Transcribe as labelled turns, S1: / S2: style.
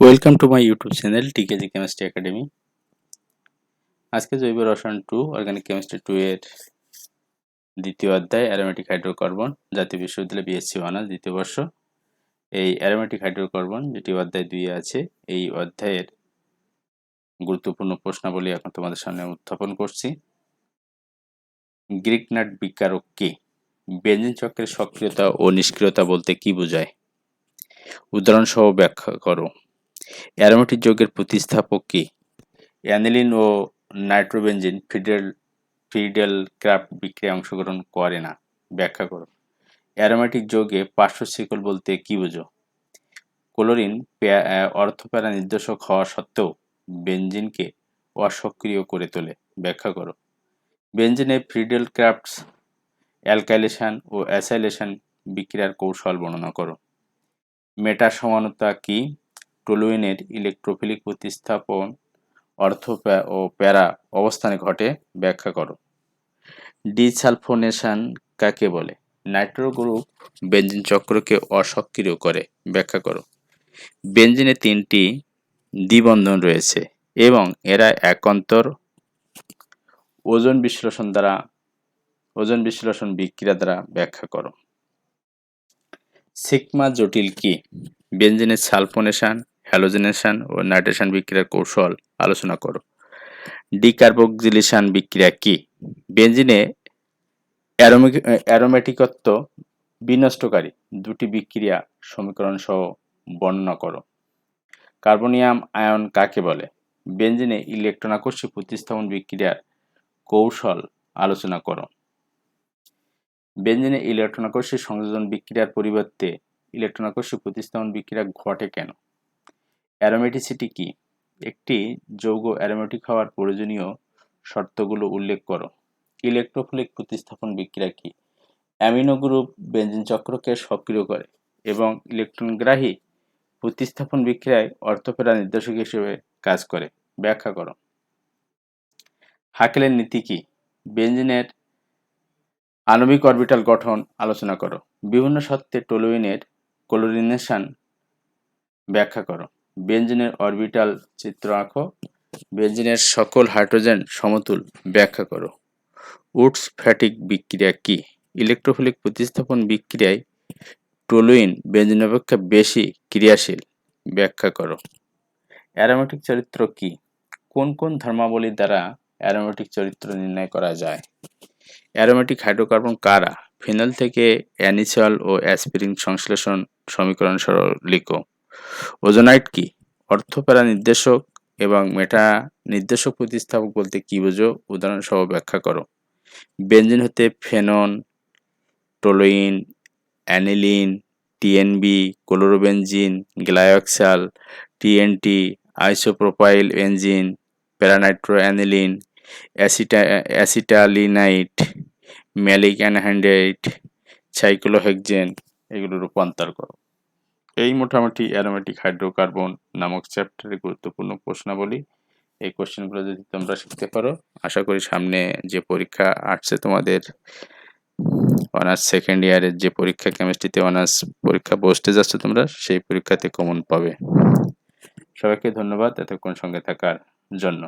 S1: Welcome to my YouTube channel TKG chemistry academy আজকে জৈব রসায়ন টু অর্গানিক কেমিস্ট্রি টু এর দ্বিতীয় অধ্যায় অ্যারোমেটিক হাইড্রোকার্বন জাতীয় বিশ্ববিদ্যালয় বিএসসি অনার্স দ্বিতীয় বর্ষ। এই অ্যারোমেটিক হাইড্রোকার্বন যেটি অধ্যায় দুই আছে, এই অধ্যায়ের গুরুত্বপূর্ণ প্রশ্নাবলী এখন তোমাদের সামনে উত্থাপন করছি। গ্রিক নাট বিকারক কি? বেঞ্জিন চক্রের সক্রিয়তা ও নিষ্ক্রিয়তা বলতে কি বোঝায়? উদাহরণ সহ ব্যাখ্যা করো। অ্যারোমেটিক যৌগের প্রতিস্থাপক কি? অ্যানিলিন ও নাইট্রোবেনজিন ফিডেল ফিডেল ক্রাফট বিক্রিয়ায় অংশগ্রহণ করে না। ব্যাখ্যা করো। অ্যারোমেটিক যৌগে পার্শ্ব শিকল বলতে কি বোঝো? ক্লোরিন অর্থপ্যারা নির্দেশক হওয়া সত্ত্বেও বেঞ্জিনকে অসক্রিয় করে তোলে। ব্যাখ্যা করো। বেঞ্জিনে ফ্রিডেল ক্রাফটস অ্যালকাইলেশন ও অ্যাসাইলেশন বিক্রিয়ার কৌশল বর্ণনা করো। মেটা সমানতা কি? টলুইনের ইলেকট্রোফিলিক প্রতিস্থাপন অর্থ ও প্যারা অবস্থানে ঘটে, ব্যাখ্যা করো। ডিসালফোনেশন কাকে বলে? নাইট্রো গ্রুপ বেঞ্জিন চক্রকে অসক্রিয় করে, ব্যাখ্যা করো। বেঞ্জিনে তিনটি দ্বিবন্ধন রয়েছে এবং এরা একান্তর ওজন বিশ্লেষণ দ্বারা, ওজন বিশ্লেষণ বিক্রিয়া দ্বারা ব্যাখ্যা করো। সিগমা জটিল কি? বেঞ্জিনের সালফোনেশন হ্যালোজেনেশন ও নাইট্রেশন বিক্রিয়ার কৌশল আলোচনা করো। ডিকার্বক্সিলেশন বিক্রিয়া কি? বেঞ্জিনে অ্যারোমেটিকত্ব বিনষ্টকারী। দুটি বিক্রিয়া সমীকরণ সহ বর্ণনা করো। কার্বনিয়াম আয়ন কাকে বলে? বেঞ্জিনে ইলেকট্রন আকর্ষী প্রতিস্থাপন বিক্রিয়ার কৌশল আলোচনা করো। বেঞ্জিনে ইলেকট্রন আকর্ষী সংযোজন বিক্রিয়ার পরিবর্তে ইলেকট্রন আকর্ষী প্রতিস্থাপন বিক্রিয়া ঘটে কেন? অ্যারোমেটিসিটি কি? একটি যৌগ অ্যারোমেটিক হওয়ার প্রয়োজনীয় শর্তগুলো উল্লেখ করো। ইলেকট্রোফিলিক প্রতিস্থাপন বিক্রিয়া কি? অ্যামিনো গ্রুপ বেঞ্জিন চক্রকে সক্রিয় করে এবং ইলেকট্রনগ্রাহী প্রতিস্থাপন বিক্রিয়ায় অর্থফেরা নির্দেশক হিসেবে কাজ করে। ব্যাখ্যা করো। হাকেলের নীতি কি? বেঞ্জিনের আণবিক অরবিটাল গঠন আলোচনা করো। বিভিন্ন সত্ত্বে টোলোইনের ক্লোরিনেশন ব্যাখ্যা করো। বেঞ্জিনের অরবিটাল চিত্র আঁকো। বেঞ্জিনের সকল হাইড্রোজেন সমতুল ব্যাখ্যা করো। উডস ফ্যাটিক বিক্রিয়া কি? ইলেকট্রোফিলিক প্রতিস্থাপন বিক্রিয়ায় টোলুইন বেঞ্জিন অপেক্ষা বেশি ক্রিয়াশীল, ব্যাখ্যা করো। অ্যারোমেটিক চরিত্র কি? কোন কোন ধর্মাবলী দ্বারা অ্যারোমেটিক চরিত্র নির্ণয় করা যায়? অ্যারোমেটিক হাইড্রোকার্বন কারা? ফিনল থেকে অ্যানিসল ও অ্যাসপিরিন সংশ্লেষণ সমীকরণ সরল লিখো ওজোনাইট কি? অর্থপ্যারা নির্দেশক এবং মেটা নির্দেশক প্রতিস্থাপক বলতে কি বোঝো? উদাহরণ সহ ব্যাখ্যা করো। বেঞ্জিন হতে phenol, toluene, aniline, TNB, chlorobenzene glyoxal TNT, isopropyl paranitro aniline অ্যাসিটা, acetanilide, maleic anhydride cyclohexane এগুলো রূপান্তর করো। এই মোটামুটি অ্যারোমেটিক হাইড্রোকার্বন নামক চ্যাপ্টারে গুরুত্বপূর্ণ প্রশ্নাবলী। এই কোশ্চেনগুলো যদি তোমরা শিখতে পারো, আশা করি সামনে যে পরীক্ষা আসছে তোমাদের অনার্স সেকেন্ড ইয়ারের যে পরীক্ষা কেমিস্ট্রিতে অনার্স পরীক্ষা বসতে যাচ্ছে তোমরা, সেই পরীক্ষাতে কমন পাবে। সবাইকে ধন্যবাদ এতক্ষণ সঙ্গে থাকার জন্য।